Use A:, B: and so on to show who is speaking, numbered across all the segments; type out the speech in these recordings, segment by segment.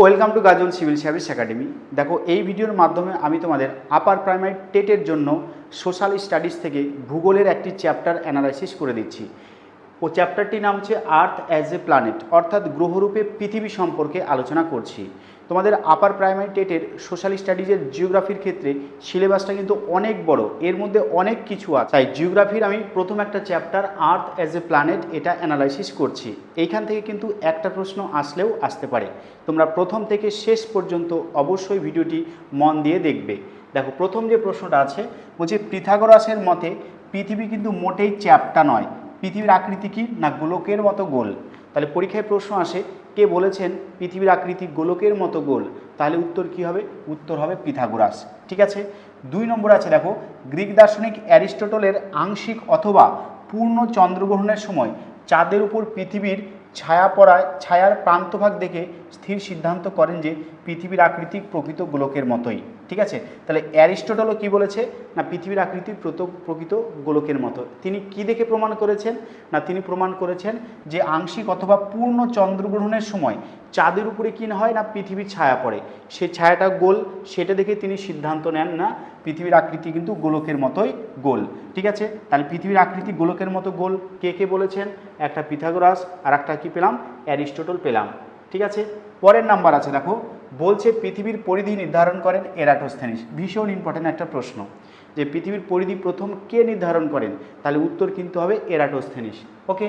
A: Welcome to Gazal civil service academy. দেখো, এই ভিডিওর মাধ্যমে আমি তোমাদের আপার প্রাইমারি টেটের জন্য সোশ্যাল স্টাডিজ থেকে ভূগোলের একটি চ্যাপ্টার অ্যানালাইসিস করে দিচ্ছি। ও চ্যাপ্টারটির নাম হচ্ছে আর্থ অ্যাজ এ প্ল্যানেট, অর্থাৎ গ্রহরূপে পৃথিবী সম্পর্কে আলোচনা করছি। তোমাদের আপার প্রাইমারি টেটের সোশ্যাল স্টাডিজের জিওগ্রাফির ক্ষেত্রে সিলেবাসটা কিন্তু অনেক বড়, এর মধ্যে অনেক কিছু আছে। তাই জিওগ্রাফির আমি প্রথম একটা chapter, earth as a planet, এটা অ্যানালাইসিস করছি। এইখান থেকে কিন্তু একটা প্রশ্ন আসলেও আসতে পারে। তোমরা প্রথম থেকে শেষ পর্যন্ত অবশ্যই ভিডিওটি মন দিয়ে দেখবে। দেখো, প্রথম যে প্রশ্নটা আছে, বলছে পৃথাগরাসের মতে পৃথিবী কিন্তু মোটেই চ্যাপ্টা নয় পৃথিবীর আকৃতি কি? না গোলকের মতো গোল? তাহলে পরীক্ষায় প্রশ্ন আসে, কে বলেছেন পৃথিবীর আকৃতি গোলকের মতো গোল? তাহলে উত্তর কি হবে? উত্তর হবে পিথাগোরাস। ঠিক আছে? দুই নম্বর আছে, দেখো, গ্রিক দার্শনিক অ্যারিস্টটলের আংশিক অথবা পূর্ণ চন্দ্রগ্রহণের সময় চাঁদের উপর পৃথিবীর ছায়া পড়ায়, ছায়ার প্রান্তভাগ দেখে স্থির সিদ্ধান্ত করেন যে পৃথিবীর আকৃতি প্রকৃত গোলকের মতোই। ঠিক আছে? তাহলে অ্যারিস্টোটলও কি বলেছে? না, পৃথিবীর আকৃতি প্রত প্রকৃত গোলকের মতো। তিনি কি দেখে প্রমাণ করেছেন? না, তিনি প্রমাণ করেছেন যে আংশিক অথবা পূর্ণ চন্দ্রগ্রহণের সময় চাঁদের উপরে কি না হয় না পৃথিবীর ছায়া পড়ে। সে ছায়াটা গোল, সেটা দেখে তিনি সিদ্ধান্ত নেন না। পৃথিবীর আকৃতি কিন্তু গোলকের মতোই গোল, ঠিক আছে? তাহলে পৃথিবীর আকৃতি গোলকের মতো গোল কে কে বলেছেন? একটা পিথাগোরাস আর একটা কি পেলাম? অ্যারিস্টটল পেলাম, ঠিক আছে? পরের নাম্বার আছে, দেখো, বলছে পৃথিবীর পরিধি নির্ধারণ করেন এরাটোস্থেনিস। ভীষণ ইম্পর্ট্যান্ট একটা প্রশ্ন, যে পৃথিবীর পরিধি প্রথম কে নির্ধারণ করেন? তাহলে উত্তর কিন্তু হবে এরাটোস্থেনিস ওকে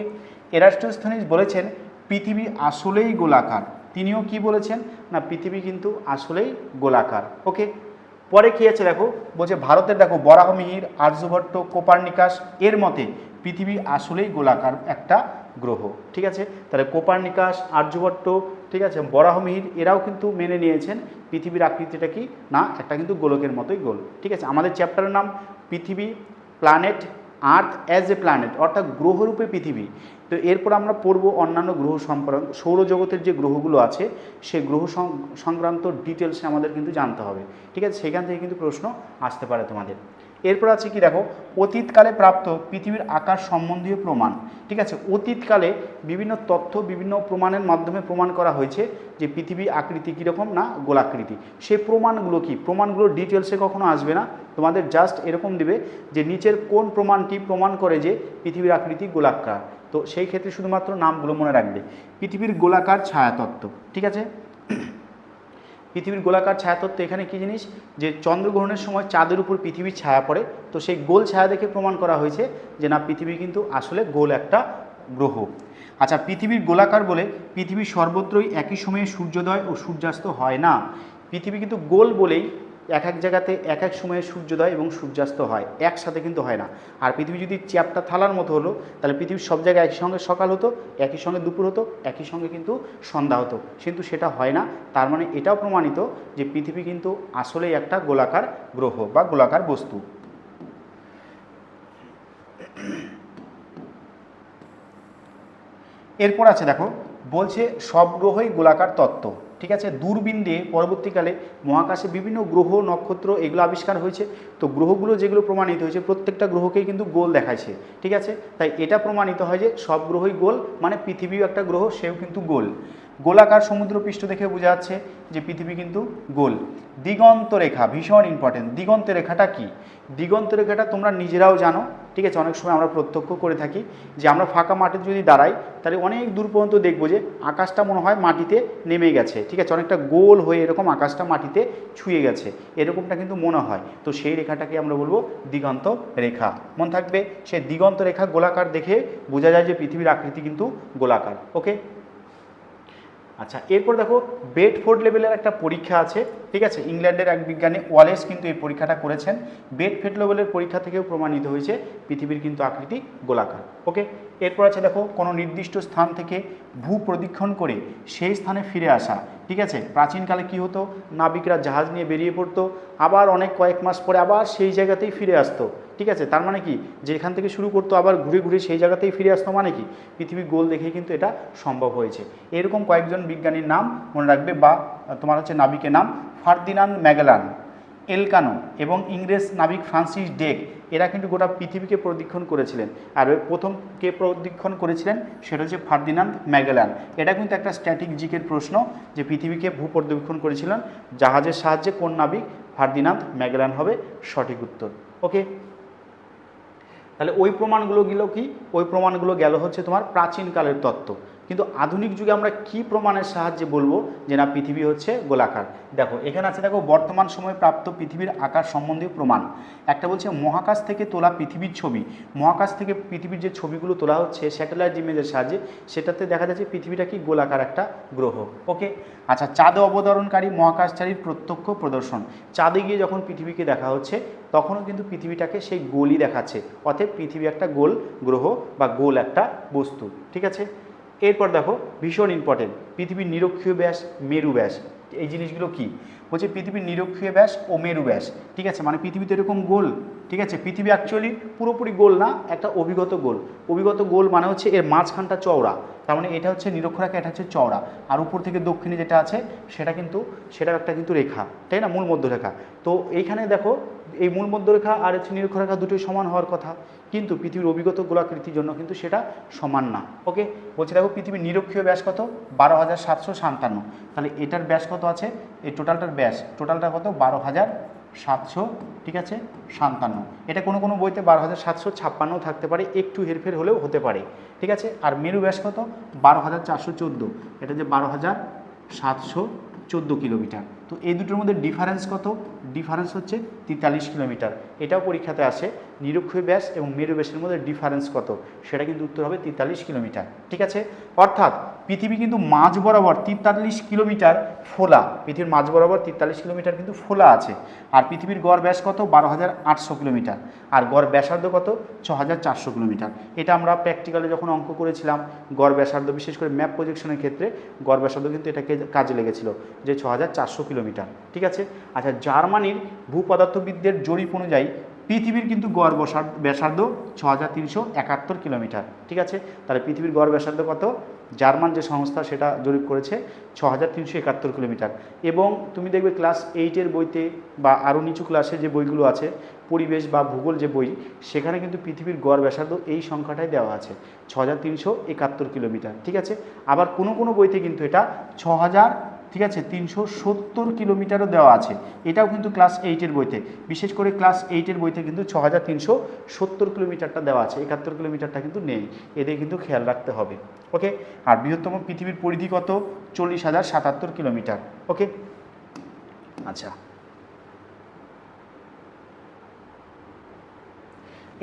A: এরাটোস্থেনিস বলেছেন পৃথিবী আসলেই গোলাকার, তিনিও কি বলেছেন? না, পৃথিবী কিন্তু আসলেই গোলাকার ওকে পরে কি আছে দেখো? বলছে ভারতের দেখো বরাহমিহির আর্যভট্ট কোপার্নিকাস এর মতে পৃথিবী আসলেই গোলাকার একটা গ্রহ। ঠিক আছে? তাহলে কোপার্নিকাস আর্যভট্ট, ঠিক আছে বরাহমিহির এরাও কিন্তু মেনে নিয়েছেন পৃথিবীর আকৃতিটা কি? না, একটা কিন্তু গোলকের মতোই গোল। ঠিক আছে? আমাদের চ্যাপ্টারের নাম, পৃথিবী planet earth as a planet অর্থাৎ গ্রহরূপে পৃথিবী। তো এরপর আমরা পড়ব অন্যান্য গ্রহ সম্পর্ক, সৌরজগতের যে গ্রহগুলো আছে, সেই গ্রহ সংক্রান্ত ডিটেলসে আমাদের কিন্তু জানতে হবে। ঠিক আছে? সেখান থেকে কিন্তু প্রশ্ন আসতে পারে তোমাদের। এরপর আছে কি দেখো, অতীতকালে প্রাপ্ত পৃথিবীর আকার সম্বন্ধীয় প্রমাণ। ঠিক আছে, অতীতকালে বিভিন্ন তথ্য, বিভিন্ন প্রমাণের মাধ্যমে প্রমাণ করা হয়েছে যে পৃথিবী আকৃতি কীরকম না গোলাকৃতি। সেই প্রমাণগুলো কি? প্রমাণগুলো ডিটেলসে কখনো আসবে না। তোমাদের জাস্ট এরকম দিবে যে নিচের কোন প্রমাণটি প্রমাণ করে যে পৃথিবীর আকৃতি গোলাকার। তো সেই ক্ষেত্রে শুধুমাত্র নামগুলো মনে রাখবে। পৃথিবীর গোলাকার ছায়াতত্ত্ব। ঠিক আছে? পৃথিবীর গোলাকার ছায়াতত্ত্ব এখানে কী জিনিস? যে চন্দ্রগ্রহণের সময় চাঁদের উপর পৃথিবীর ছায়া পড়ে। তো সেই গোল ছায়া দেখে প্রমাণ করা হয়েছে যে না, পৃথিবী কিন্তু আসলে গোল একটা গ্রহ। আচ্ছা পৃথিবীর গোলাকার বলে পৃথিবীর সর্বত্রই একই সময়ে সূর্যোদয় ও সূর্যাস্ত হয় না। পৃথিবী কিন্তু গোল বলেই এক এক জায়গাতে এক এক সময়ে সূর্যোদয় এবং সূর্যাস্ত হয়। একসাথে কিন্তু হয় না। আর পৃথিবী যদি চ্যাপটা থালার মতো হলো, তাহলে পৃথিবীর সব জায়গায় একই সঙ্গে সকাল হতো, একই সঙ্গে দুপুর হতো, একই সঙ্গে কিন্তু সন্ধ্যা হতো। কিন্তু সেটা হয় না। তার মানে এটাও প্রমাণিত যে পৃথিবী কিন্তু আসলেই একটা গোলাকার গ্রহ বা গোলাকার বস্তু। এরপর আছে দেখো, বলছে সব গ্রহই গোলাকার তত্ত্ব। ঠিক আছে? দূরবীন দিয়ে পরবর্তীকালে মহাকাশে বিভিন্ন গ্রহ, নক্ষত্র এগুলো আবিষ্কার হয়েছে। তো গ্রহগুলো যেগুলো প্রমাণিত হয়েছে, প্রত্যেকটা গ্রহকেই কিন্তু গোল দেখাইছে, ঠিক আছে? তাই এটা প্রমাণিত হয় যে সব গ্রহই গোল মানে পৃথিবীও একটা গ্রহ, সেও কিন্তু গোল। গোলাকার সমুদ্র পৃষ্ঠ দেখে বোঝা যাচ্ছে যে পৃথিবী কিন্তু গোল। দিগন্ত রেখা, ভীষণ ইম্পর্টেন্ট দিগন্ত রেখাটা কি? দিগন্ত রেখাটা তোমরা নিজেরাও জানো, ঠিক আছে? অনেক সময় আমরা প্রত্যক্ষ করে থাকি যে আমরা ফাঁকা মাটিতে যদি দাঁড়াই, তাহলে অনেক দূর পর্যন্ত দেখব যে আকাশটা মনে হয় মাটিতে নেমে গেছে। ঠিক আছে? অনেকটা গোল হয়ে এরকম আকাশটা মাটিতে ছুঁয়ে গেছে। এরকমটা কিন্তু মনে হয়। তো সেই রেখাটাকে আমরা বলব দিগন্ত রেখা। মন থাকবে সেই দিগন্ত রেখা গোলাকার দেখে বোঝা যায় যে পৃথিবীর আকৃতি কিন্তু গোলাকার। ওকে আচ্ছা এরপর দেখো, বেডফোর্ড লেভেলের একটা পরীক্ষা আছে, ঠিক আছে? ইংল্যান্ডের এক বিজ্ঞানী ওয়ালেস কিন্তু এই পরীক্ষাটা করেছেন। বেডফেড লেভেলের পরীক্ষা থেকেও প্রমাণিত হয়েছে, পৃথিবীর কিন্তু আকৃতি গোলাকার, ওকে? এরপর আছে দেখো কোনো নির্দিষ্ট স্থান থেকে ভূ প্রদীক্ষণ করে সেই স্থানে ফিরে আসা, ঠিক আছে? প্রাচীনকালে কি হতো? নাবিকরা জাহাজ নিয়ে বেরিয়ে পড়তো, আবার অনেক কয়েক মাস পরে আবার সেই জায়গাতেই ফিরে আসতো, ঠিক আছে? তার মানে কি? যে এখান থেকে শুরু করতো, আবার ঘুরে ঘুরে সেই জায়গাতেই ফিরে আসতো মানে কি? পৃথিবী গোল দেখেই কিন্তু এটা সম্ভব হয়েছে। এরকম কয়েকজন বিজ্ঞানীর নাম মনে রাখবে বা তোমার হচ্ছে নাবিকের নাম ফার্দিনান্দ ম্যাগেলান। এলকানো এবং ইংরেজ নাবিক ফ্রান্সিস ডেক, এরা কিন্তু গোটা পৃথিবীকে প্রদক্ষিণ করেছিলেন। আর প্রথম কে প্রদক্ষিণ করেছিলেন সেটা হচ্ছে ফার্দিনান্দ ম্যাগেলান। এটা কিন্তু একটা স্ট্যাটিক জিকের প্রশ্ন যে পৃথিবীকে ভূ পর্যবেক্ষণ করেছিলেন জাহাজের সাহায্যে কোন নাবিক ফার্দিনান্দ ম্যাগেলান হবে? সঠিক উত্তর। ওকে তাহলে ওই প্রমাণগুলো গেল কি? ওই প্রমাণগুলো গেল হচ্ছে তোমার প্রাচীনকালের তত্ত্ব। কিন্তু আধুনিক যুগে আমরা কি প্রমাণের সাহায্যে বলব যে না, পৃথিবী হচ্ছে গোলাকার? দেখো, এখানে আছে, দেখো, বর্তমান সময়ে প্রাপ্ত পৃথিবীর আকার সম্বন্ধীয় প্রমাণ। একটা বলছে, মহাকাশ থেকে তোলা পৃথিবীর ছবি। মহাকাশ থেকে পৃথিবীর যে ছবিগুলো তোলা হচ্ছে স্যাটেলাইট ইমেজের সাহায্যে, সেটাতে দেখা যাচ্ছে পৃথিবীটা কি গোলাকার একটা গ্রহ। ওকে? আচ্ছা চাঁদে অবতরণকারী মহাকাশচারীর প্রত্যক্ষ প্রদর্শন। চাঁদে গিয়ে যখন পৃথিবীকে দেখা হচ্ছে, তখনও কিন্তু পৃথিবীটাকে সেই গোলই দেখাচ্ছে। অতএব পৃথিবী একটা গোল গ্রহ বা গোল একটা বস্তু। ঠিক আছে? এরপর দেখো, ভীষণ ইম্পর্টেন্ট পৃথিবীর নিরক্ষীয় ব্যাস, মেরু ব্যাস। এই জিনিসগুলো কি? বলছে পৃথিবীর নিরক্ষীয় ব্যাস ও মেরু ব্যাস। ঠিক আছে? মানে পৃথিবীতে এরকম গোল। ঠিক আছে? পৃথিবী অ্যাকচুয়ালি পুরোপুরি গোল না, একটা অভিগত গোল। অভিগত গোল মানে হচ্ছে এর মাঝখানটা চওড়া। তার মানে এটা হচ্ছে নিরক্ষরেখা এটা হচ্ছে চওড়া। আর উপর থেকে দক্ষিণে যেটা আছে, সেটা কিন্তু সেটা একটা কিন্তু রেখা। তাই না? মূল মধ্যরেখা। তো এইখানে দেখো এই মূল মধ্যরেখা আর হচ্ছে নিরক্ষরেখা দুটোই সমান হওয়ার কথা, কিন্তু পৃথিবীর অভিগত গোলাকৃতির জন্য কিন্তু সেটা সমান না। ওকে? বলছি দেখো, পৃথিবীর নিরক্ষীয় ব্যাস কত? বারো হাজার সাতশো সাতান্ন। তাহলে এটার ব্যাস কত আছে? এই টোটালটার ব্যাস, টোটালটা কত? বারো হাজার সাতশো, ঠিক আছে? সাতান্ন। এটা কোনো কোনো বইতে বারো হাজার সাতশো ছাপ্পান্ন থাকতে পারে, একটু হেরফের হলেও হতে পারে, ঠিক আছে? আর মেরু ব্যাস কত? বারো হাজার চারশো চোদ্দ। এটা যে বারো হাজার সাতশো চোদ্দ কিলোমিটার। তো এই দুটোর মধ্যে ডিফারেন্স কত? ডিফারেন্স হচ্ছে তেতাল্লিশ কিলোমিটার। এটাও পরীক্ষাতে আসে, নিরক্ষীয় ব্যাস এবং মেরু ব্যাসের মধ্যে ডিফারেন্স কত? সেটা কিন্তু উত্তর হবে তেতাল্লিশ কিলোমিটার। ঠিক আছে? অর্থাৎ পৃথিবী কিন্তু মাঝ বরাবর তেতাল্লিশ কিলোমিটার ফোলা। পৃথিবীর মাঝ বরাবর তেতাল্লিশ কিলোমিটার কিন্তু ফোলা আছে। আর পৃথিবীর গড় ব্যাস কত? বারো হাজার আটশো কিলোমিটার। আর গড় ব্যাসার্ধ কত? ছ হাজার চারশো কিলোমিটার। এটা আমরা প্র্যাকটিক্যালে যখন অঙ্ক করেছিলাম, গড় ব্যাসার্ধ বিশেষ করে ম্যাপ প্রজেকশনের ক্ষেত্রে, গড় ব্যাসার্ধ কিন্তু এটাকে কাজে লেগেছিল যে ছ হাজার চারশো কিলোমিটার ঠিক আছে? আচ্ছা জার্মানির ভূপদার্থবিদদের জরিপ অনুযায়ী পৃথিবীর কিন্তু গড় ব্যাসার্ধ ছ হাজার তিনশো একাত্তর কিলোমিটার, ঠিক আছে? তাহলে পৃথিবীর গড় ব্যাসার্ধ কত? জার্মান যে সংস্থা সেটা জরিপ করেছে ছ হাজার তিনশো একাত্তর কিলোমিটার। এবং তুমি দেখবে ক্লাস এইটের বইতে বা আরও নিচু ক্লাসে যে বইগুলো আছে, পরিবেশ বা ভূগোল যে বই, সেখানে কিন্তু পৃথিবীর গড় ব্যাসার্ধ এই সংখ্যাটাই দেওয়া আছে ছ হাজার তিনশো একাত্তর কিলোমিটার, ঠিক আছে? আবার কোনো কোনো বইতে কিন্তু এটা ছ হাজার ঠিক আছে, তিনশো সত্তর কিলোমিটারও দেওয়া আছে। এটাও কিন্তু ক্লাস এইটের বইতে। বিশেষ করে ক্লাস এইটের বইতে কিন্তু ছ হাজার তিনশো সত্তর কিলোমিটারটা দেওয়া আছে। একাত্তর কিলোমিটারটা কিন্তু নেই। এদের কিন্তু খেয়াল রাখতে হবে। ওকে আর বৃহত্তম পৃথিবীর পরিধি কত? চল্লিশ হাজার সাতাত্তর কিলোমিটার। ওকে আচ্ছা।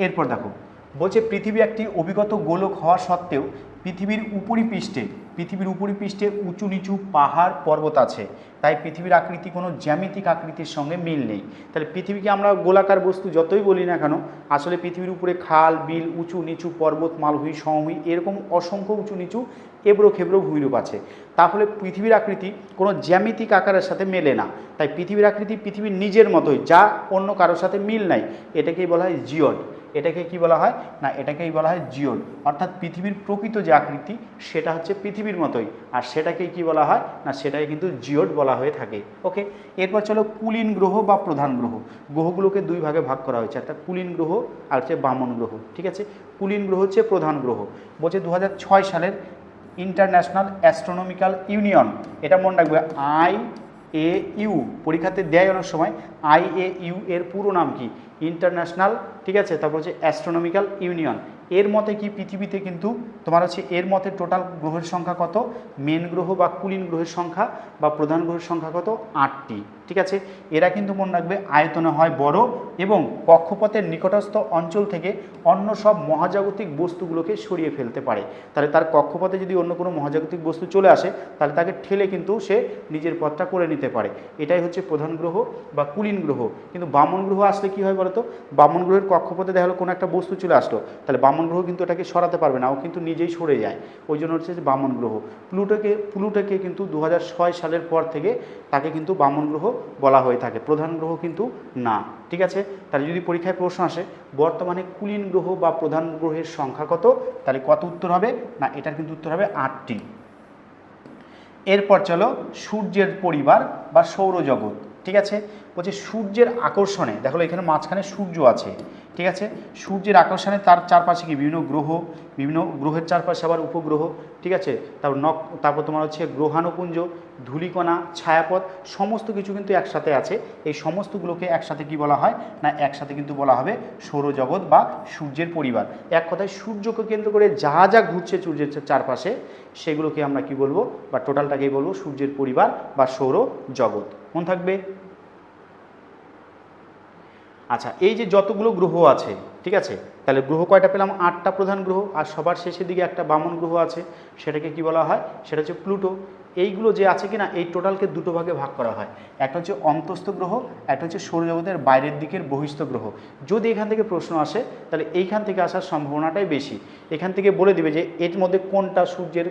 A: এরপর দেখো, বলছে পৃথিবী একটি অভিগত গোলক হওয়া সত্ত্বেও পৃথিবীর উপরিপৃষ্ঠে পৃথিবীর উপরিপৃষ্ঠে উঁচু নিচু পাহাড়, পর্বত আছে। তাই পৃথিবীর আকৃতি কোনো জ্যামিতিক আকৃতির সঙ্গে মিল নেই। তাহলে পৃথিবীকে আমরা গোলাকার বস্তু যতই বলি না কেন, আসলে পৃথিবীর উপরে খাল, বিল, উঁচু নিচু পর্বত, মালভূমি, সমভূমি এরকম অসংখ্য উঁচু নিচু এবড়ো খেবড়ো ভূমিরূপ আছে। তাহলে পৃথিবীর আকৃতি কোনো জ্যামিতিক আকারের সাথে মেলে না। তাই পৃথিবীর আকৃতি পৃথিবীর নিজের মতোই, যা অন্য কারোর সাথে মিল নাই। এটাকেই বলা হয় জিওড। এটাকে কি বলা হয়? না, এটাকেই বলা হয় জিওড অর্থাৎ পৃথিবীর প্রকৃত যে আকৃতি, সেটা হচ্ছে পৃথিবীর মতোই। আর সেটাকেই কি বলা হয়? না, সেটাকে কিন্তু জিওড বলা হয়ে থাকে। ওকে? এরপর চলো কুলীন গ্রহ বা প্রধান গ্রহ। গ্রহগুলোকে দুই ভাগে ভাগ করা হয়েছে। একটা কুলীন গ্রহ, আর হচ্ছে বামন গ্রহ। ঠিক আছে? কুলীন গ্রহ হচ্ছে প্রধান গ্রহ। বলছে দু হাজার ছয় সালের ইন্টারন্যাশনাল অ্যাস্ট্রোনমিক্যাল ইউনিয়ন। এটা মনে রাখবে, আই এ ইউ পরীক্ষাতে দেয় অনেক সময়। আই এ ইউ এর পুরো নাম কি? ইন্টারন্যাশনাল ঠিক আছে? তারপর হচ্ছে অ্যাস্ট্রোনমিক্যাল ইউনিয়ন এর মতে কি পৃথিবীতে কিন্তু তোমার হচ্ছে এর মতে টোটাল গ্রহের সংখ্যা কত? মেন গ্রহ বা কুলীন গ্রহের সংখ্যা বা প্রধান গ্রহের সংখ্যা কত? আটটি। ঠিক আছে? এরা কিন্তু মনে রাখবে আয়তনে হয় বড় এবং কক্ষপথের নিকটস্থ অঞ্চল থেকে অন্য সব মহাজাগতিক বস্তুগুলোকে সরিয়ে ফেলতে পারে। তাহলে তার কক্ষপথে যদি অন্য কোনো মহাজাগতিক বস্তু চলে আসে, তাহলে তাকে ঠেলে কিন্তু সে নিজের পথটা করে নিতে পারে। এটাই হচ্ছে প্রধান গ্রহ বা কুলীন গ্রহ। কিন্তু বামন গ্রহ আসলে কি হয় বলতো? বামন গ্রহের কক্ষপথে দেখা হলো কোনো একটা বস্তু চলে আসলো। তাহলে বামন গ্রহ কিন্তু এটাকে সরাতে পারবে না, ও কিন্তু নিজেই সরে যায়। ওই জন্য হচ্ছে যে বামন গ্রহ। প্লুটোকে প্লুটোকে কিন্তু দু হাজার ছয় সালের পর থেকে তাকে কিন্তু বামন গ্রহ বলা হয়ে থাকে, প্রধান গ্রহ কিন্তু না। ঠিক আছে? তাহলে যদি পরীক্ষায় প্রশ্ন আসে, বর্তমানে কুলীন গ্রহ বা প্রধান গ্রহের সংখ্যা কত? তাহলে কত উত্তর হবে? না, এটার কিন্তু উত্তর হবে আটটি। এরপর চলো সূর্যের পরিবার বা সৌরজগৎ। ঠিক আছে? বলছে সূর্যের আকর্ষণে, দেখো এখানে মাঝখানে সূর্য আছে, ঠিক আছে? সূর্যের আকর্ষণে তার চারপাশে কি? বিভিন্ন গ্রহ, বিভিন্ন গ্রহের চারপাশে আবার উপগ্রহ, ঠিক আছে? তারপর নক, তারপর তোমার হচ্ছে গ্রহাণুপুঞ্জ, ধূলিকণা, ছায়াপথ, সমস্ত কিছু কিন্তু একসাথে আছে। এই সমস্তগুলোকে একসাথে কি বলা হয়? না, একসাথে কিন্তু বলা হবে সৌরজগৎ বা সূর্যের পরিবার। এক কথায় সূর্যকে কেন্দ্র করে যা যা ঘুরছে সূর্যের চারপাশে, সেগুলোকে আমরা কি বলব? বা টোটালটাকেই বলব সূর্যের পরিবার বা সৌর জগৎ মনে থাকবে? আচ্ছা এই যে যতগুলো গ্রহ আছে, ঠিক আছে? তাহলে গ্রহ কয়টা পেলাম? আটটা প্রধান গ্রহ, আর সবার শেষের দিকে একটা বামন গ্রহ আছে, সেটাকে কি বলা হয়? সেটা হচ্ছে প্লুটো। এইগুলো যে আছে কিনা, এই টোটালকে দুটো ভাগে ভাগ করা হয়। একটা হচ্ছে অন্তস্থ গ্রহ, একটা হচ্ছে সৌরজগতের বাইরের দিকের বহিস্থ গ্রহ। যদি এখান থেকে প্রশ্ন আসে, তাহলে এইখান থেকে আসার সম্ভাবনাটাই বেশি। এখান থেকে বলে দিবে যে, এর মধ্যে কোনটা সূর্যের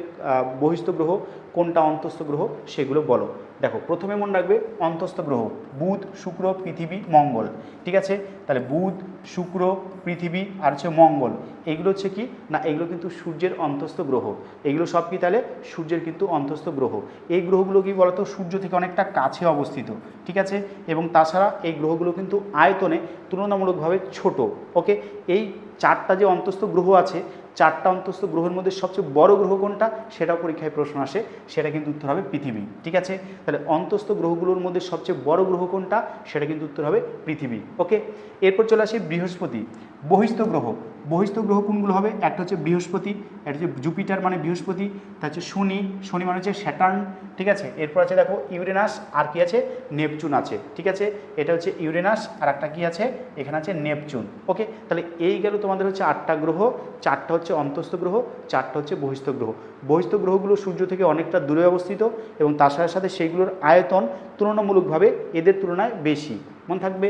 A: বহিস্থ গ্রহ কোনটা অন্তস্থ গ্রহ সেগুলো বলো। দেখো, প্রথমে মনে রাখবে অন্তস্থ গ্রহ, বুধ, শুক্র, পৃথিবী, মঙ্গল। ঠিক আছে? তাহলে বুধ, শুক্র, পৃথিবী আর হচ্ছে মঙ্গল। এগুলো হচ্ছে কি? না, এগুলো কিন্তু সূর্যের অন্তস্থ গ্রহ। এগুলো সব কি তাহলে? সূর্যের কিন্তু অন্তস্থ গ্রহ। এই গ্রহগুলো কি বলতো? সূর্য থেকে অনেকটা কাছে অবস্থিত। ঠিক আছে? এবং তাছাড়া এই গ্রহগুলো কিন্তু আয়তনে তুলনামূলকভাবে ছোট। ওকে? এই চারটা যে অন্তস্থ গ্রহ আছে চারটা অন্তস্থ গ্রহের মধ্যে সবচেয়ে বড় গ্রহ কোনটা? সেটাও পরীক্ষায় প্রশ্ন আসে, সেটা কিন্তু উত্তর হবে পৃথিবী। ঠিক আছে? তাহলে অন্তস্থ গ্রহগুলোর মধ্যে সবচেয়ে বড় গ্রহ কোনটা? সেটা কিন্তু উত্তর হবে পৃথিবী। ওকে? এরপর চলে আসি বৃহস্পতি। বহিস্থ গ্রহ। বহিস্থ গ্রহ কোনগুলো হবে? একটা হচ্ছে বৃহস্পতি, একটা হচ্ছে জুপিটার মানে বৃহস্পতি তা হচ্ছে শনি শনি মানে হচ্ছে স্যাটার্ন, ঠিক আছে? এরপর আছে দেখো ইউরেনাস, আর কি আছে? নেপচুন আছে, ঠিক আছে? এটা হচ্ছে ইউরেনাস, আর একটা কি আছে? এখানে আছে নেপচুন, ওকে? তাহলে এই গেল তোমাদের হচ্ছে আটটা গ্রহ, চারটা হচ্ছে অন্তস্থ গ্রহ, চারটা হচ্ছে বহিস্থ গ্রহ। বহিস্থ গ্রহগুলো সূর্য থেকে অনেকটা দূরে অবস্থিত এবং তার সাথে সাথে সেইগুলোর আয়তন তুলনামূলকভাবে এদের তুলনায় বেশি। মনে থাকবে?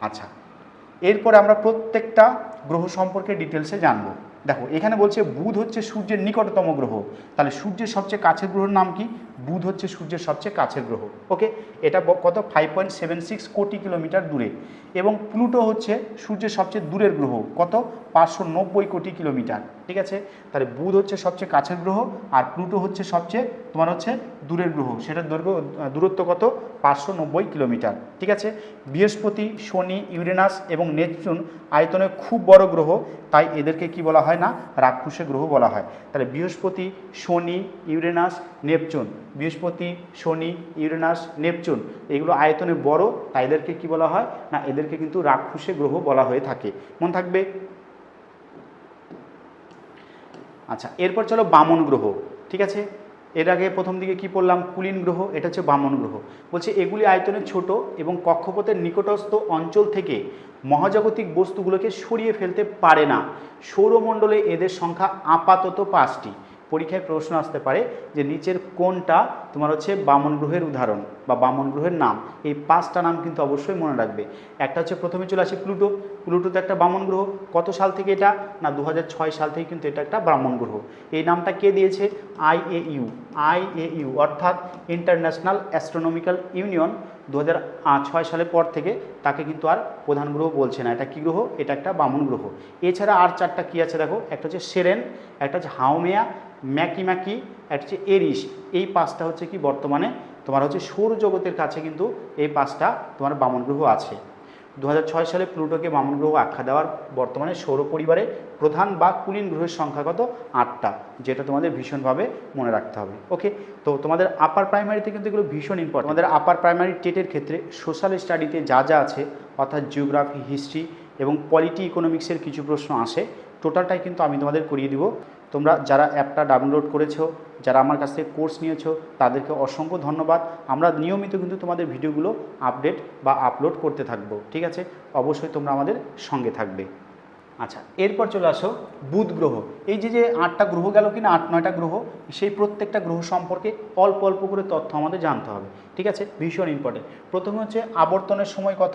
A: আচ্ছা এরপরে আমরা প্রত্যেকটা গ্রহ সম্পর্কে ডিটেলসে জানব। দেখো, এখানে বলছে বুধ হচ্ছে সূর্যের নিকটতম গ্রহ। তাহলে সূর্যের সবচেয়ে কাছের গ্রহের নাম কি? বুধ হচ্ছে সূর্যের সবচেয়ে কাছের গ্রহ। ওকে এটা কত? ফাইভ পয়েন্ট সেভেন সিক্স কোটি কিলোমিটার দূরে। এবং প্লুটো হচ্ছে সূর্যের সবচেয়ে দূরের গ্রহ। কত? পাঁচশো নব্বই কোটি কিলোমিটার। ঠিক আছে? তাহলে বুধ হচ্ছে সবচেয়ে কাছের গ্রহ আর প্লুটো হচ্ছে সবচেয়ে তোমার হচ্ছে দূরের গ্রহ। সেটার দৈর্ঘ্য দূরত্ব কত? পাঁচশো নব্বই কিলোমিটার, ঠিক আছে? বৃহস্পতি, শনি, ইউরেনাস এবং নেপচুন আয়তনে খুব বড় গ্রহ, তাই এদেরকে কি বলা হয় না? রাক্ষসে গ্রহ বলা হয়। তাহলে বৃহস্পতি, শনি, ইউরেনাস, নেপচুন। বৃহস্পতি, শনি, ইউরেনাস, নেপচুন, এগুলো আয়তনে বড়, তাই এদেরকে কি বলা হয়? না, এদেরকে কিন্তু রাক্ষসে গ্রহ বলা হয়ে থাকে। মনে থাকবে? আচ্ছা এরপর চলো বামন গ্রহ, ঠিক আছে? এর আগে প্রথম দিকে কি পড়লাম? কুলিন গ্রহ, এটা হচ্ছে বামন গ্রহ। বলছে, এগুলি আয়তনে ছোট এবং কক্ষপথের নিকটস্থ অঞ্চল থেকে মহাজাগতিক বস্তুগুলোকে সরিয়ে ফেলতে পারে না। সৌরমণ্ডলে এদের সংখ্যা আপাতত পাঁচটি। পরীক্ষায় প্রশ্ন আসতে পারে যে নিচের কোনটা তোমার হচ্ছে বামন গ্রহের উদাহরণ বা বামন গ্রহের নাম। এই পাঁচটা নাম কিন্তু অবশ্যই মনে রাখবে। একটা হচ্ছে প্রথমে চলে আসে প্লুটো। প্লুটো তো একটা বামন গ্রহ। কত সাল থেকে এটা? না দু হাজার ছয় সাল থেকে কিন্তু এটা একটা ব্রাহ্মণ গ্রহ। এই নামটা কে দিয়েছে? আইএইউ আইএইউ অর্থাৎ ইন্টারন্যাশনাল অ্যাস্ট্রোনমিক্যাল ইউনিয়ন। দু ছয় সালের পর থেকে তাকে কিন্তু আর প্রধান গ্রহ বলছে না। এটা কি গ্রহ? এটা একটা বামন গ্রহ। এছাড়া আর চারটা কি আছে দেখো? একটা হচ্ছে সেরেন, একটা হচ্ছে হাওমেয়া ম্যাকি ম্যাকি একটা হচ্ছে এরিস এই পাঁচটা হচ্ছে কি বর্তমানে? তোমার হচ্ছে সৌরজগতের কাছে কিন্তু এই পাঁচটা তোমার বামন গ্রহ আছে। দু হাজার ছয় সালে প্লুটোকে বামন গ্রহ আখ্যা দেওয়ার বর্তমানে সৌর পরিবারে প্রধান বা কুলীন গ্রহের সংখ্যা কত? আটটা, যেটা তোমাদের ভীষণভাবে মনে রাখতে হবে। ওকে তো তোমাদের আপার প্রাইমারিতে কিন্তু এগুলো ভীষণ ইম্পর্টেন্ট তোমাদের আপার প্রাইমারি টেটের ক্ষেত্রে সোশ্যাল স্টাডিতে যা যা আছে, অর্থাৎ জিওগ্রাফি হিস্ট্রি এবং পলিটি ইকোনমিক্সের কিছু প্রশ্ন আসে টোটালটাই কিন্তু আমি তোমাদের করিয়ে দিব। তোমরা যারা অ্যাপটা ডাউনলোড করেছ, যারা আমার কাছ থেকে কোর্স নিয়েছো, তাদেরকে অসংখ্য ধন্যবাদ। আমরা নিয়মিত কিন্তু তোমাদের ভিডিওগুলো আপডেট বা আপলোড করতে থাকব, ঠিক আছে? অবশ্যই তোমরা আমাদের সঙ্গে থাকবে। আচ্ছা এরপর চলে আসো বুধ গ্রহ। এই যে যে আটটা গ্রহ গেল কিনা, আট, নয়টা গ্রহ, সেই প্রত্যেকটা গ্রহ সম্পর্কে অল্প অল্প করে তথ্য আমাদের জানতে হবে, ঠিক আছে? ভীষণ ইম্পর্টেন্ট প্রথমে হচ্ছে আবর্তনের সময় কত?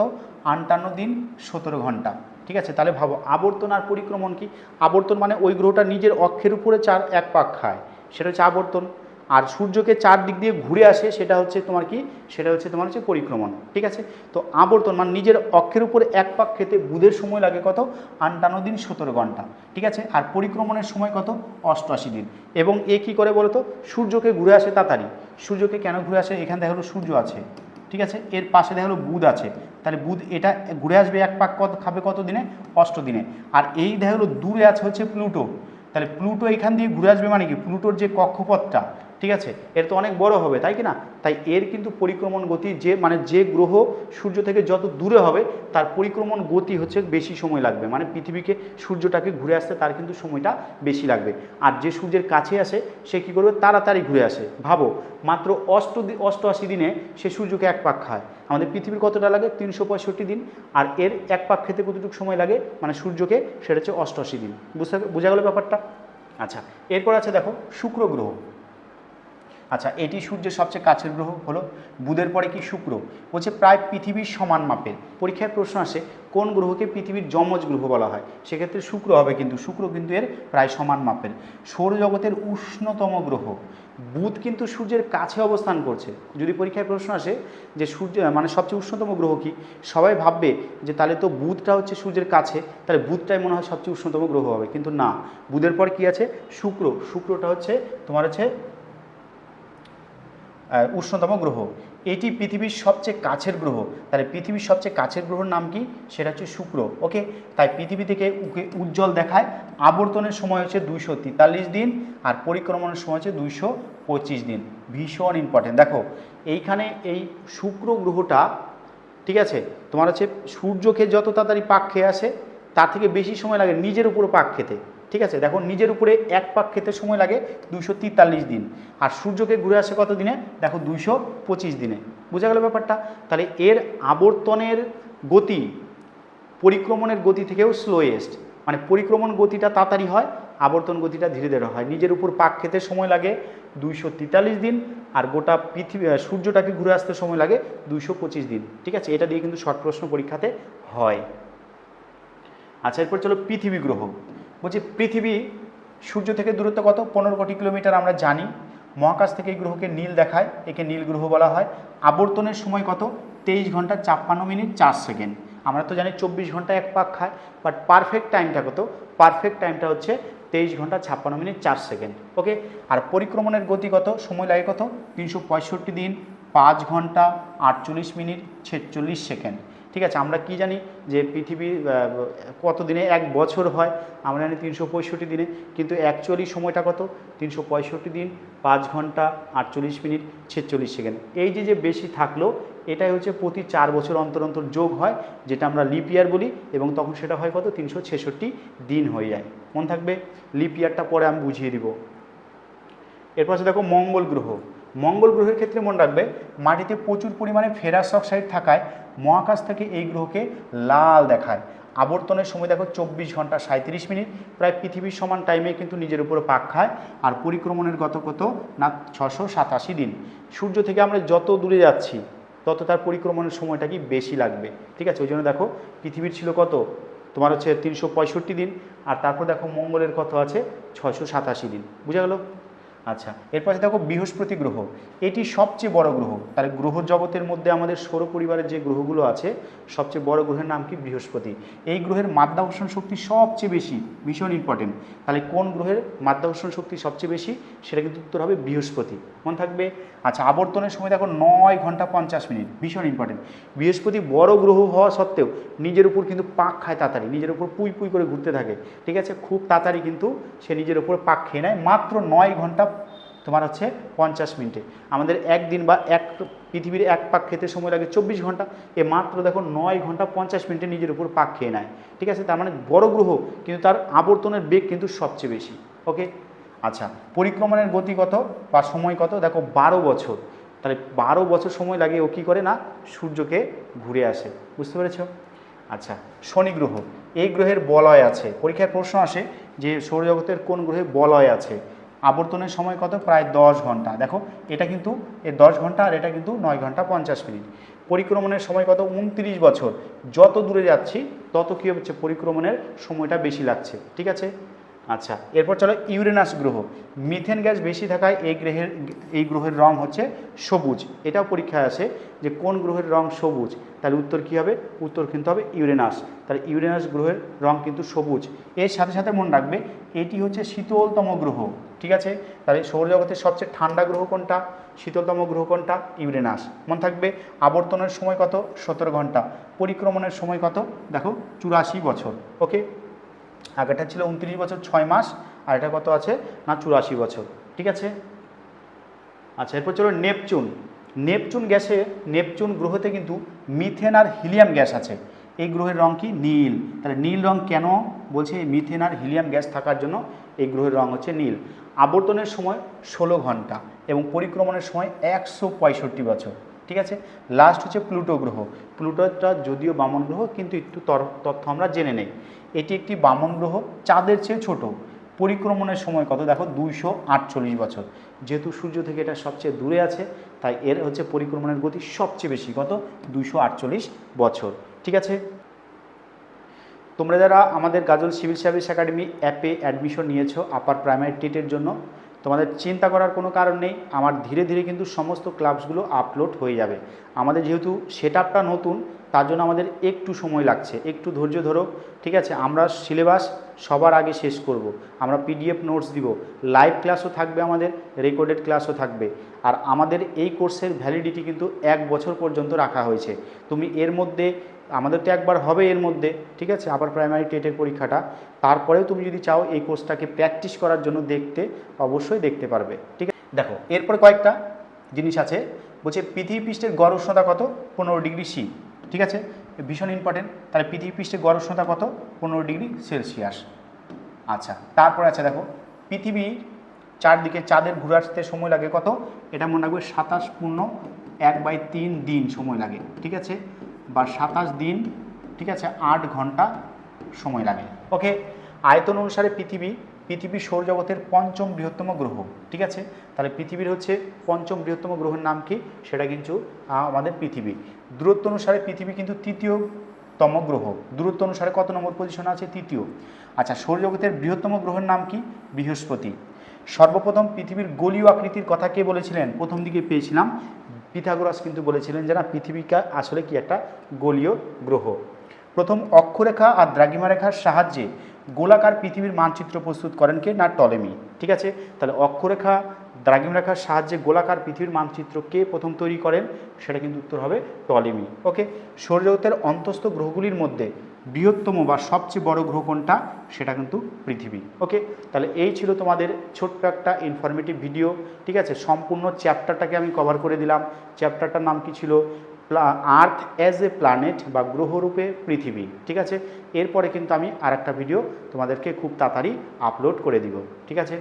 A: আটান্ন দিন, সতেরো ঘণ্টা। ঠিক আছে? তাহলে ভাবো, আবর্তন আর পরিক্রমণ কি? আবর্তন মানে ওই গ্রহটা নিজের অক্ষের উপরে চার, এক পাক খায়। সেটা হচ্ছে আবর্তন। আর সূর্যকে চার দিক দিয়ে ঘুরে আসে, সেটা হচ্ছে তোমার কি? সেটা হচ্ছে তোমার হচ্ছে পরিক্রমণ। ঠিক আছে? তো আবর্তন মানে নিজের অক্ষের উপরে এক পাক খেতে বুধের সময় লাগে কত? আটান্ন দিন সতেরো ঘণ্টা। ঠিক আছে? আর পরিক্রমণের সময় কত? অষ্টআশি দিন। এবং এ কী করে বলতো? সূর্যকে ঘুরে আসে তাড়াতাড়ি। সূর্যকে কেন ঘুরে আসে? এখানে দেখা সূর্য আছে। ঠিক আছে? এর পাশে দেখা বুধ আছে। তাহলে বুধ এটা ঘুরে আসবে এক পাক কত, খাবে কত দিনে? অষ্ট দিনে। আর এই দেখা হলো দূরে আছে হচ্ছে প্লুটো। তাহলে প্লুটো এখান দিয়ে ঘুরে আসবে মানে কি? প্লুটোর যে কক্ষপথটা ঠিক আছে? এর তো অনেক বড় হবে, তাই কি না? তাই এর কিন্তু পরিক্রমণ গতি যে মানে যে গ্রহ সূর্য থেকে যত দূরে হবে, তার পরিক্রমণ গতি হচ্ছে বেশি সময় লাগবে। মানে পৃথিবীকে সূর্যটাকে ঘুরে আসতে তার কিন্তু সময়টা বেশি লাগবে। আর যে সূর্যের কাছে আসে, সে কী করবে? তাড়াতাড়ি ঘুরে আসে। ভাবো, মাত্র অষ্ট অষ্টআশি দিনে সে সূর্যকে এক পাক খায়। আমাদের পৃথিবীর কতটা লাগে? তিনশো পঁয়ষট্টি দিন। আর এর এক পাক খেতে কতটুকু সময় লাগে? মানে সূর্যকে, সেটা হচ্ছে অষ্টআশি দিন। বুঝতে বোঝা গেল ব্যাপারটা? আচ্ছা এরপর আছে দেখো, শুক্র গ্রহ। আচ্ছা এটি সূর্যের সবচেয়ে কাছের গ্রহ হলো বুধের পরে কি শুক্র? বলছে প্রায় পৃথিবীর সমান মাপের। পরীক্ষায় প্রশ্ন আসে, কোন গ্রহকে পৃথিবীর যমজ গ্রহ বলা হয়? সেক্ষেত্রে শুক্র হবে কিন্তু, শুক্র কিন্তু এর প্রায় সমান মাপের। সৌরজগতের উষ্ণতম গ্রহ, বুধ কিন্তু সূর্যের কাছে অবস্থান করছে। যদি পরীক্ষায় প্রশ্ন আসে যে সূর্য মানে সবচেয়ে উষ্ণতম গ্রহ কি? সবাই ভাববে যে তাহলে তো বুধটা হচ্ছে সূর্যের কাছে, তাহলে বুধটাই মনে হয় সবচেয়ে উষ্ণতম গ্রহ হবে। কিন্তু না, বুধের পর কি আছে? শুক্র, শুক্রটা হচ্ছে তোমার হচ্ছে উষ্ণতম গ্রহ। এটি পৃথিবীর সবচেয়ে কাছের গ্রহ। তাহলে পৃথিবীর সবচেয়ে কাছের গ্রহর নাম কি? সেটা হচ্ছে শুক্র ওকে তাই পৃথিবী থেকে উজ্জ্বল দেখায় আবর্তনের সময় হচ্ছে দুইশো তেতাল্লিশ দিন আর পরিক্রমণের সময় হচ্ছে দুইশো পঁচিশ দিন। ভীষণ ইম্পর্টেন্ট দেখো, এইখানে এই শুক্র গ্রহটা, ঠিক আছে? তোমার হচ্ছে সূর্যকে যত তাড়াতাড়ি পাক খেয়ে আসে, তার থেকে বেশি সময় লাগে নিজের উপরে পাক খেতে। ঠিক আছে? দেখো, নিজের উপরে এক পাক খেতে সময় লাগে দুশো দিন। আর সূর্যকে ঘুরে আসে কত দিনে? দেখো, দুইশো পঁচিশ দিনে। বোঝা গেল ব্যাপারটা? তাহলে এর আবর্তনের গতি, পরিক্রমণের গতি থেকেও স্লোয়েস্ট মানে পরিক্রমণ গতিটা তাড়াতাড়ি হয়, আবর্তন গতিটা ধীরে ধীরে হয়। নিজের উপর পাক খেতে সময় লাগে দুইশো তেতাল্লিশ দিন, আর গোটা পৃথিবী সূর্যটাকে ঘুরে আসতে সময় লাগে দুইশো পঁচিশ দিন। ঠিক আছে? এটা দিয়ে কিন্তু শর্ট প্রশ্ন পরীক্ষাতে হয়। আচ্ছা এরপর চলো পৃথিবী গ্রহ। বলছি, পৃথিবী সূর্য থেকে দূরত্ব কত? পনেরো কোটি কিলোমিটার আমরা জানি। মহাকাশ থেকে এই গ্রহকে নীল দেখায়, একে নীল গ্রহ বলা হয়। আবর্তনের সময় কত? তেইশ ঘণ্টা ছাপ্পান্ন মিনিট চার সেকেন্ড। আমরা তো জানি চব্বিশ ঘণ্টা এক পাক খায় বাট পারফেক্ট টাইমটা কত? পারফেক্ট টাইমটা হচ্ছে তেইশ ঘণ্টা ছাপ্পান্ন মিনিট চার সেকেন্ড। ওকে আর পরিক্রমণের গতি কত? সময় লাগে কত? তিনশো পঁয়ষট্টি দিন, পাঁচ ঘণ্টা আটচল্লিশ মিনিট, ছেচল্লিশ সেকেন্ড। ঠিক আছে, আমরা কি জানি যে পৃথিবী কত দিনে এক বছর হয়, আমরা জানি তিনশো পঁয়ষট্টি দিনে, কিন্তু অ্যাকচুয়ালি সময়টা কত? তিনশো পঁয়ষট্টি দিন, পাঁচ ঘণ্টা, আটচল্লিশ মিনিট, ছেচল্লিশ সেকেন্ড। এই যে যে বেশি থাকল, এটাই হচ্ছে প্রতি চার বছর অন্তর অন্তর যোগ হয়, যেটা আমরা লিপ ইয়ার বলি, এবং তখন সেটা হয় কত? তিনশো ছেষট্টি দিন হয়ে যায়। মন থাকবে লিপ ইয়ারটা পরে আমি বুঝিয়ে দিব। এরপর আছে দেখো মঙ্গল গ্রহ। মঙ্গল গ্রহের ক্ষেত্রে মনে রাখবে, মাটিতে প্রচুর পরিমাণে ফেরাস অক্সাইড থাকায় মহাকাশ থেকে এই গ্রহকে লাল দেখায়। আবর্তনের সময় দেখো চব্বিশ ঘণ্টা সাঁত্রিশ মিনিট, প্রায় পৃথিবীর সমান টাইমে কিন্তু নিজের উপরে পাক খায় আর পরিক্রমণের গত কত? না ছশো সাতাশি দিন। সূর্য থেকে আমরা যত দূরে যাচ্ছি, তত তার পরিক্রমণের সময়টা কি বেশি লাগবে। ঠিক আছে? ওই জন্য দেখো পৃথিবীর ছিল কত? তোমার হচ্ছে তিনশো পঁয়ষট্টি দিন, আর তারপর দেখো মঙ্গলের কত আছে? ছশো সাতাশি দিন। বুঝা গেল? আচ্ছা এরপর দেখো বৃহস্পতি গ্রহ। এটি সবচেয়ে বড় গ্রহ। তাহলে গ্রহ জগতের মধ্যে আমাদের সৌর পরিবারের যে গ্রহগুলো আছে, সবচেয়ে বড় গ্রহের নাম কি? বৃহস্পতি। এই গ্রহের মাধ্যাকর্ষণ শক্তি সবচেয়ে বেশি, ভীষণ ইম্পর্টেন্ট তাহলে কোন গ্রহের মাধ্যাকর্ষণ শক্তি সবচেয়ে বেশি? সেটা কিন্তু উত্তর হবে বৃহস্পতি। মনে থাকবে? আচ্ছা আবর্তনের সময় দেখো নয় ঘণ্টা পঞ্চাশ মিনিট, ভীষণ ইম্পর্টেন্ট বৃহস্পতি বড় গ্রহ হওয়া সত্ত্বেও নিজের উপর কিন্তু পাক খায় তাড়াতাড়ি, নিজের উপর পুই পুই করে ঘুরতে থাকে। ঠিক আছে? খুব তাড়াতাড়ি কিন্তু সে নিজের উপর পাক খেয়ে নেয়। মাত্র নয় ঘণ্টা তোমার হচ্ছে পঞ্চাশ মিনিটে। আমাদের একদিন বা এক পৃথিবীর এক পাক খেতে সময় লাগে চব্বিশ ঘণ্টা। এ মাত্র দেখো নয় ঘণ্টা পঞ্চাশ মিনিটে নিজের উপর পাক খেয়ে নেয়। ঠিক আছে? তার মানে বড় গ্রহ কিন্তু তার আবর্তনের বেগ কিন্তু সবচেয়ে বেশি। ওকে? আচ্ছা পরিক্রমণের গতি কত বা সময় কত? দেখো বারো বছর। তাহলে বারো বছর সময় লাগে ও কী করে না? সূর্যকে ঘুরে আসে। বুঝতে পেরেছ? আচ্ছা শনি গ্রহ। এই গ্রহের বলয় আছে। পরীক্ষায় প্রশ্ন আসে যে সৌরজগতের কোন গ্রহে বলয় আছে? আবর্তনের সময় কত? প্রায় দশ ঘণ্টা। দেখো, এটা কিন্তু, এ দশ ঘণ্টা আর এটা কিন্তু নয় ঘণ্টা পঞ্চাশ মিনিট। পরিক্রমণের সময় কত? উনত্রিশ বছর। যত দূরে যাচ্ছি, তত কী হচ্ছে? পরিক্রমণের সময়টা বেশি লাগছে। ঠিক আছে? আচ্ছা এরপর চলো ইউরেনাস গ্রহ। মিথেন গ্যাস বেশি থাকায় এই গ্রহের এই গ্রহের রং হচ্ছে সবুজ। এটাও পরীক্ষায় আসে যে কোন গ্রহের রং সবুজ, তাহলে উত্তর কী হবে? উত্তর কিন্তু হবে ইউরেনাস। তাহলে ইউরেনাস গ্রহের রং কিন্তু সবুজ। এর সাথে সাথে মনে রাখবে, এটি হচ্ছে শীতলতম গ্রহ, ঠিক আছে? তাহলে সৌরজগতের সবচেয়ে ঠান্ডা গ্রহ কোনটা? শীতলতম গ্রহ কোনটা? ইউরেনাস। মনে থাকবে আবর্তনের সময় কত? সতেরো ঘণ্টা। পরিক্রমণের সময় কত? দেখো, চুরাশি বছর। ওকে? আগেরটা ছিল উনত্রিশ বছর ছয় মাস, আর এটা কত আছে? না, চুরাশি বছর। ঠিক আছে? আচ্ছা এরপর চলো নেপচুন। নেপচুন গ্যাসে, নেপচুন গ্রহতে কিন্তু মিথেন আর হিলিয়াম গ্যাস আছে। এই গ্রহের রং কি? নীল। তাহলে নীল রং কেন বলছে? মিথেন আর হিলিয়াম গ্যাস থাকার জন্য এই গ্রহের রং হচ্ছে নীল। আবর্তনের সময় ষোলো ঘণ্টা এবং পরিক্রমণের সময় একশো পঁয়ষট্টি বছর। ঠিক আছে? লাস্ট হচ্ছে প্লুটো গ্রহ। প্লুটোটা যদিও বামন গ্রহ, কিন্তু একটু তথ্য আমরা জেনে নেই। এটি একটি বামন গ্রহ, চাঁদের চেয়ে ছোট। পরিক্রমণের সময় কত? দেখো, দুইশো আটচল্লিশ বছর। যেহেতু সূর্য থেকে এটা সবচেয়ে দূরে আছে, তাই এর হচ্ছে পরিক্রমণের গতি সবচেয়ে বেশি। কত? দুইশো আটচল্লিশ বছর। ঠিক আছে? তোমরা যারা আমাদের গাজল সিভিল সার্ভিস একাডেমি অ্যাপে অ্যাডমিশন নিয়েছো আপার প্রাইমারি টেটের জন্য তোমাদের চিন্তা করার কোনো কারণ নেই। আমার ধীরে ধীরে কিন্তু সমস্ত ক্লাবসগুলো আপলোড হয়ে যাবে। আমাদের যেহেতু সেট নতুন, তার জন্য আমাদের একটু সময় লাগছে। একটু ধৈর্য ধরো, ঠিক আছে? আমরা সিলেবাস সবার আগে শেষ করব। আমরা পিডিএফ নোটস দিব। লাইভ ক্লাসও থাকবে আমাদের রেকর্ডেড ক্লাসও থাকবে। আর আমাদের এই কোর্সের ভ্যালিডিটি কিন্তু এক বছর পর্যন্ত রাখা হয়েছে। তুমি এর মধ্যে আমাদের তো একবার হবে এর মধ্যে, ঠিক আছে? আবার প্রাইমারি টেটের পরীক্ষাটা। তারপরেও তুমি যদি চাও এই কোর্সটাকে প্র্যাকটিস করার জন্য দেখতে, অবশ্যই দেখতে পারবে, ঠিক আছে? দেখো, এরপর কয়েকটা জিনিস আছে। বলছে পৃথিবী পৃষ্ঠের গড় উষ্ণতা কত? পনেরো ডিগ্রি সি ঠিক আছে? ভীষণ ইম্পর্টেন্ট তাহলে পৃথিবী পৃষ্ঠের গড় উষ্ণতা কত? পনেরো ডিগ্রি সেলসিয়াস। আচ্ছা তারপরে আছে দেখো পৃথিবী চারদিকে চাঁদের ঘুরে আসতে সময় লাগে কত? এটা মনে রাখবে সাতাশ পূর্ণ এক বাই তিন দিন সময় লাগে, ঠিক আছে? বা সাতাশ দিন, ঠিক আছে, আট ঘণ্টা সময় লাগে। ওকে আয়তন অনুসারে পৃথিবী পৃথিবী সৌরজগতের পঞ্চম বৃহত্তম গ্রহ, ঠিক আছে? তাহলে পৃথিবীর হচ্ছে পঞ্চম বৃহত্তম গ্রহের নাম কি? সেটা কিন্তু আমাদের পৃথিবী। দূরত্ব অনুসারে পৃথিবী কিন্তু তৃতীয়তম গ্রহ। দূরত্ব অনুসারে কত নম্বর পজিশনে আছে? তৃতীয়। আচ্ছা সৌরজগতের বৃহত্তম গ্রহের নাম কি? বৃহস্পতি। সর্বপ্রথম পৃথিবীর গোলীয় আকৃতির কথা কে বলেছিলেন? প্রথম দিকে পেয়েছিলাম পিথাগোরাস কিন্তু বলেছিলেন যে না পৃথিবীকা আসলে কি একটা গোলীয় গ্রহ। প্রথম অক্ষরেখা আর দ্রাঘিমা রেখার সাহায্যে গোলাকার পৃথিবীর মানচিত্র প্রস্তুত করেন কে? না, টলেমি। ঠিক আছে? তাহলে অক্ষরেখা দ্রাঘিমা রেখার সাহায্যে গোলাকার পৃথিবীর মানচিত্র কে প্রথম তৈরি করেন? সেটা কিন্তু উত্তর হবে টলেমি। ওকে? সৌরজগতের অন্তস্থ গ্রহগুলির মধ্যে বৃহত্তম বা সবচেয়ে বড় গ্রহ কোনটা? সেটা কিন্তু পৃথিবী। ওকে? তাহলে এই ছিল তোমাদের ছোট্ট একটা ইনফরমেটিভ ভিডিও ঠিক আছে? সম্পূর্ণ চ্যাপ্টারটাকে আমি কভার করে দিলাম। চ্যাপ্টারটার নাম কি ছিল? আর্থ অ্যাজ এ প্ল্যানেট বা গ্রহরূপে পৃথিবী, ঠিক আছে? এরপরে কিন্তু আমি আর ভিডিও তোমাদেরকে খুব তাড়াতাড়ি আপলোড করে দিব, ঠিক আছে?